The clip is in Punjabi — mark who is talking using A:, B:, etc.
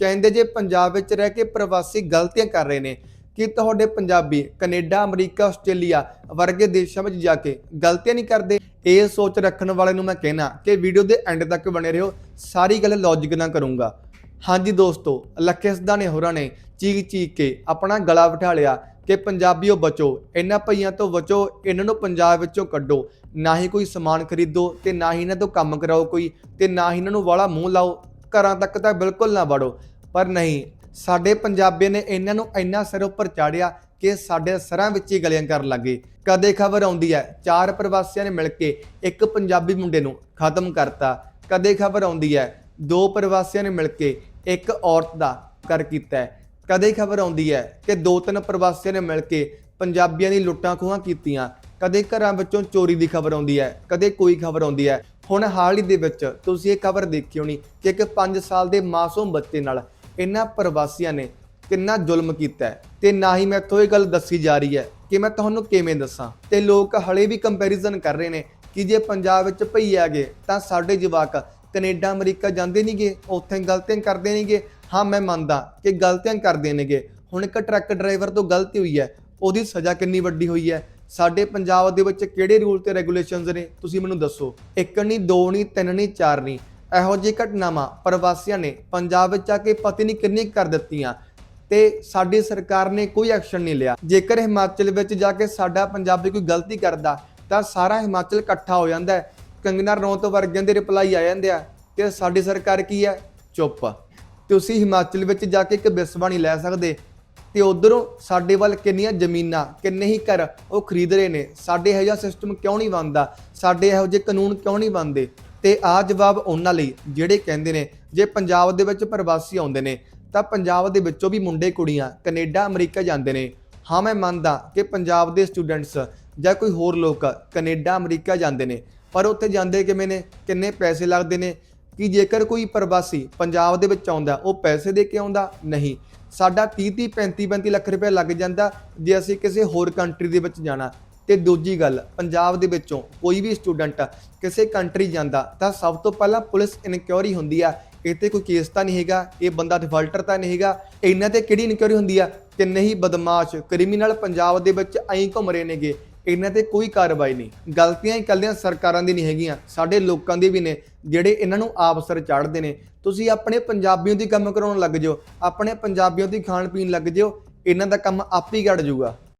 A: ਕਹਿੰਦੇ ਜੇ ਪੰਜਾਬ ਵਿੱਚ ਰਹਿ ਕੇ ਪ੍ਰਵਾਸੀ ਗਲਤੀਆਂ ਕਰ ਰਹੇ ਨੇ, ਕਿ ਤੁਹਾਡੇ ਪੰਜਾਬੀ, ਕੈਨੇਡਾ, ਅਮਰੀਕਾ, ਆਸਟ੍ਰੇਲੀਆ ਵਰਗੇ ਦੇਸ਼ਾਂ ਵਿੱਚ ਜਾ ਕੇ ਗਲਤੀਆਂ ਨਹੀਂ ਕਰਦੇ? ਇਹ ਸੋਚ ਰੱਖਣ ਵਾਲੇ ਨੂੰ ਮੈਂ ਕਹਿਣਾ ਕਿ ਵੀਡੀਓ ਦੇ ਐਂਡ ਤੱਕ ਬਣੇ ਰਹੋ, ਸਾਰੀ ਗੱਲ ਲੌਜੀਕ ਨਾਲ ਕਰੂੰਗਾ। ਹਾਂਜੀ ਦੋਸਤੋ, ਲੱਖੇ ਸਦਾਨੇ ਹੋਰਾਂ ਨੇ ਚੀਕ ਚੀਕ ਕੇ ਆਪਣਾ ਗਲਾ ਬਿਠਾ ਲਿਆ ਕਿ ਪੰਜਾਬੀਓ ਬਚੋ, ਇਹਨਾਂ ਭਈਆਂ ਤੋਂ ਬਚੋ, ਇਹਨਾਂ ਨੂੰ ਪੰਜਾਬ ਵਿੱਚੋਂ ਕੱਢੋ। ਨਾ ਹੀ ਕੋਈ ਸਮਾਨ ਖਰੀਦੋ ਤੇ ਨਾ ਹੀ ਇਹਨਾਂ ਤੋਂ ਕੰਮ ਕਰਾਓ ਕੋਈ ਤੇ ਨਾ ਹੀ ਇਹਨਾਂ ਨੂੰ ਵਾਲਾ ਮੂੰਹ ਲਾਓ। ਘਰਾਂ ਤੱਕ ਤਾਂ ਬਿਲਕੁਲ ਨਾ ਵੜੋ। ਪਰ ਨਹੀਂ, ਸਾਡੇ ਪੰਜਾਬੀਆਂ ਨੇ ਇਹਨਾਂ ਨੂੰ ਇੰਨਾ ਸਿਰ ਉੱਪਰ ਚਾੜਿਆ ਕਿ ਸਾਡੇ ਸਰਾਂ ਵਿੱਚ ਹੀ ਗਲੀਆਂ ਕਰਨ ਲੱਗੇ ਕਦੇ ਖਬਰ ਆਉਂਦੀ ਹੈ, ਚਾਰ ਪ੍ਰਵਾਸੀਆਂ ਨੇ ਮਿਲ ਕੇ ਇੱਕ ਪੰਜਾਬੀ ਮੁੰਡੇ ਨੂੰ ਖਤਮ ਕਰਤਾ। ਕਦੇ ਖਬਰ ਆਉਂਦੀ ਹੈ, ਦੋ ਪ੍ਰਵਾਸੀਆਂ ਨੇ ਮਿਲ ਕੇ ਇੱਕ ਔਰਤ ਦਾ ਕਰ ਕੀਤਾ ਹੈ। ਕਦੇ ਖਬਰ ਆਉਂਦੀ ਹੈ ਕਿ ਦੋ ਤਿੰਨ ਪ੍ਰਵਾਸੀਆਂ ਨੇ ਮਿਲ ਕੇ ਪੰਜਾਬੀਆਂ ਦੀ ਲੁੱਟਾਂ ਖੋਹਾਂ ਕੀਤੀਆਂ। ਕਦੇ ਘਰਾਂ ਵਿੱਚੋਂ ਚੋਰੀ ਦੀ ਖਬਰ ਆਉਂਦੀ ਹੈ, ਕਦੇ ਕੋਈ ਖਬਰ ਆਉਂਦੀ ਹੈ। ਹੁਣ ਹਾਲ ਹੀ ਦੇ ਵਿੱਚ ਤੁਸੀਂ ਇਹ ਖਬਰ ਦੇਖੀ ਹੋਣੀ ਕਿ ਇੱਕ 5 ਸਾਲ ਦੇ ਮਾਸੂਮ ਬੱਚੇ ਨਾਲ ਇਹਨਾਂ ਪ੍ਰਵਾਸੀਆਂ ਨੇ ਕਿੰਨਾ ਜ਼ੁਲਮ ਕੀਤਾ ਹੈ ਤੇ ਨਾ ਹੀ ਮੈਥੋਂ ਇਹ ਗੱਲ ਦੱਸੀ ਜਾ ਰਹੀ ਹੈ ਕਿ ਮੈਂ ਤੁਹਾਨੂੰ ਕਿਵੇਂ ਦੱਸਾਂ। ਤੇ ਲੋਕ ਹਲੇ ਵੀ ਕੰਪੈਰੀਜ਼ਨ ਕਰ ਰਹੇ ਨੇ ਕਿ ਜੇ ਪੰਜਾਬ ਵਿੱਚ ਭਈ ਆ ਗਏ ਤਾਂ ਸਾਡੇ ਜਵਾਕ ਕੈਨੇਡਾ, ਅਮਰੀਕਾ ਜਾਂਦੇ ਨਹੀਂਗੇ ਉੱਥੇ ਗਲਤੀਆਂ ਕਰਦੇ ਨਹੀਂਗੇ ਹਾਂ, ਮੈਂ ਮੰਨਦਾ ਕਿ ਗਲਤੀਆਂ ਕਰਦੇ ਨੇਗੇ। ਹੁਣ ਇੱਕ ਟਰੱਕ ਡਰਾਈਵਰ ਤੋਂ ਗਲਤੀ ਹੋਈ ਹੈ, ਉਹਦੀ ਸਜ਼ਾ ਕਿੰਨੀ ਵੱਡੀ ਹੋਈ ਹੈ ਸਾਡੇ ਪੰਜਾਬ ਦੇ ਵਿੱਚ ਕਿਹੜੇ ਰੂਲ ਤੇ ਰੈਗੂਲੇਸ਼ਨਸ ਨੇ? ਤੁਸੀਂ ਮੈਨੂੰ ਦੱਸੋ। ਇੱਕ ਨਹੀਂ ਦੋ ਨਹੀਂ ਤਿੰਨ ਨਹੀਂ ਚਾਰ ਨਹੀਂ ਇਹੋ ਜਿਹੀ ਘਟਨਾਵਾਂ ਪ੍ਰਵਾਸੀਆਂ ਨੇ ਪੰਜਾਬ ਵਿੱਚ ਆ ਕੇ ਪਤਾ ਨਹੀਂ ਕਿੰਨੀ ਕੁ ਕਰ ਦਿੱਤੀਆਂ ਤੇ ਸਾਡੀ ਸਰਕਾਰ ਨੇ ਕੋਈ ਐਕਸ਼ਨ ਨਹੀਂ ਲਿਆ। ਜੇਕਰ ਹਿਮਾਚਲ ਵਿੱਚ ਜਾ ਕੇ ਸਾਡਾ ਪੰਜਾਬੀ ਕੋਈ ਗਲਤੀ ਕਰਦਾ, ਤਾਂ ਸਾਰਾ ਹਿਮਾਚਲ ਇਕੱਠਾ ਹੋ ਜਾਂਦਾ ਹੈ। ਕੰਗਨਾ ਰਣੌਤ ਵਰਗਿਆਂ ਦੇ ਰਿਪਲਾਈ ਆ ਜਾਂਦੇ ਆ ਤੇ ਸਾਡੀ ਸਰਕਾਰ ਕੀ ਹੈ? ਚੁੱਪ। ਤੁਸੀਂ ਹਿਮਾਚਲ ਵਿੱਚ ਜਾ ਕੇ ਇੱਕ ਬਿਸਵਾ ਨਹੀਂ ਲੈ ਸਕਦੇ। ਤੇ ਉਧਰੋਂ ਸਾਡੇ ਵੱਲ ਕਿੰਨੀਆਂ ਜ਼ਮੀਨਾਂ, ਕਿੰਨੇ ਹੀ ਘਰ ਉਹ ਖਰੀਦ ਰਹੇ ਨੇ। ਸਾਡੇ ਇਹੋ ਜਿਹਾ ਸਿਸਟਮ ਕਿਉਂ ਨਹੀਂ ਬਣਦਾ? ਸਾਡੇ ਇਹੋ ਜਿਹੇ ਕਾਨੂੰਨ ਕਿਉਂ ਨਹੀਂ ਬਣਦੇ? ਤੇ ਆ ਜਵਾਬ ਉਹਨਾਂ ਲਈ, ਜਿਹੜੇ ਕਹਿੰਦੇ ਨੇ, ਜੇ ਪੰਜਾਬ ਦੇ ਵਿੱਚ ਪ੍ਰਵਾਸੀ ਆਉਂਦੇ ਨੇ, ਤਾਂ ਪੰਜਾਬ ਦੇ ਵਿੱਚੋਂ ਵੀ ਮੁੰਡੇ, ਕੁੜੀਆਂ ਕੈਨੇਡਾ, ਅਮਰੀਕਾ ਜਾਂਦੇ ਨੇ। ਹਾਂ, ਮੈਂ ਮੰਨਦਾ ਕਿ ਪੰਜਾਬ ਦੇ ਸਟੂਡੈਂਟਸ ਜਾਂ ਕੋਈ ਹੋਰ ਲੋਕ ਕੈਨੇਡਾ, ਅਮਰੀਕਾ ਜਾਂਦੇ ਨੇ, ਪਰ ਉੱਥੇ ਜਾਂਦੇ ਕਿਵੇਂ ਨੇ? ਕਿੰਨੇ ਪੈਸੇ ਲੱਗਦੇ ਨੇ? ਕਿ ਜੇਕਰ ਕੋਈ ਪ੍ਰਵਾਸੀ ਪੰਜਾਬ ਦੇ ਵਿੱਚ ਆਉਂਦਾ, ਉਹ ਪੈਸੇ ਦੇ ਕੇ ਆਉਂਦਾ? ਨਹੀਂ। ਸਾਡਾ 30 30 35 35 ਲੱਖ ਰੁਪਏ ਲੱਗ ਜਾਂਦਾ ਜੇ ਅਸੀਂ ਕਿਸੇ ਹੋਰ ਕੰਟਰੀ ਦੇ ਵਿੱਚ ਜਾਣਾ। ਤੇ ਦੂਜੀ ਗੱਲ, ਪੰਜਾਬ ਦੇ ਵਿੱਚੋਂ ਕੋਈ ਵੀ ਸਟੂਡੈਂਟ ਕਿਸੇ ਕੰਟਰੀ ਜਾਂਦਾ, ਤਾਂ ਸਭ ਤੋਂ ਪਹਿਲਾਂ ਪੁਲਿਸ ਇਨਕੁਆਇਰੀ ਹੁੰਦੀ ਆ। ਇਹ ਤੇ ਕੋਈ ਕੇਸ ਤਾਂ ਨਹੀਂ ਹੈਗਾ, ਇਹ ਬੰਦਾ ਡਿਫਾਲਟਰ ਤਾਂ ਨਹੀਂ ਹੈਗਾ। ਇਹਨਾਂ ਤੇ ਕਿਹੜੀ ਇਨਕੁਆਇਰੀ ਹੁੰਦੀ ਆ? ਕਿ ਨਹੀਂ ਬਦਮਾਸ਼ ਕ੍ਰਿਮੀਨਲ ਪੰਜਾਬ ਦੇ ਵਿੱਚ ਐਂ ਘੁੰਮ ਰਹੇ ਨੇਗੇ। ਇਹਨਾਂ ਤੇ ਕੋਈ ਕਾਰਵਾਈ ਨਹੀਂ। ਗਲਤੀਆਂ ਇਕੱਲੀਆਂ ਸਰਕਾਰਾਂ ਦੀ ਨਹੀਂ ਹੈਗੀਆਂ, ਸਾਡੇ ਲੋਕਾਂ ਦੀ ਵੀ ਨੇ, ਜਿਹੜੇ ਇਹਨਾਂ ਨੂੰ ਆਪ ਸਿਰ ਚਾੜਦੇ ਨੇ। ਤੁਸੀਂ ਆਪਣੇ ਪੰਜਾਬੀਆਂ ਦੀ ਕੰਮ ਕਰਾਉਣ ਲੱਗ ਜਿਓ, ਆਪਣੇ ਪੰਜਾਬੀਆਂ ਦੀ ਖਾਣ ਪੀਣ ਲੱਗ ਜਿਓ, ਇਹਨਾਂ ਦਾ ਕੰਮ ਆਪ ਹੀ ਗੜ ਜਾਊਗਾ।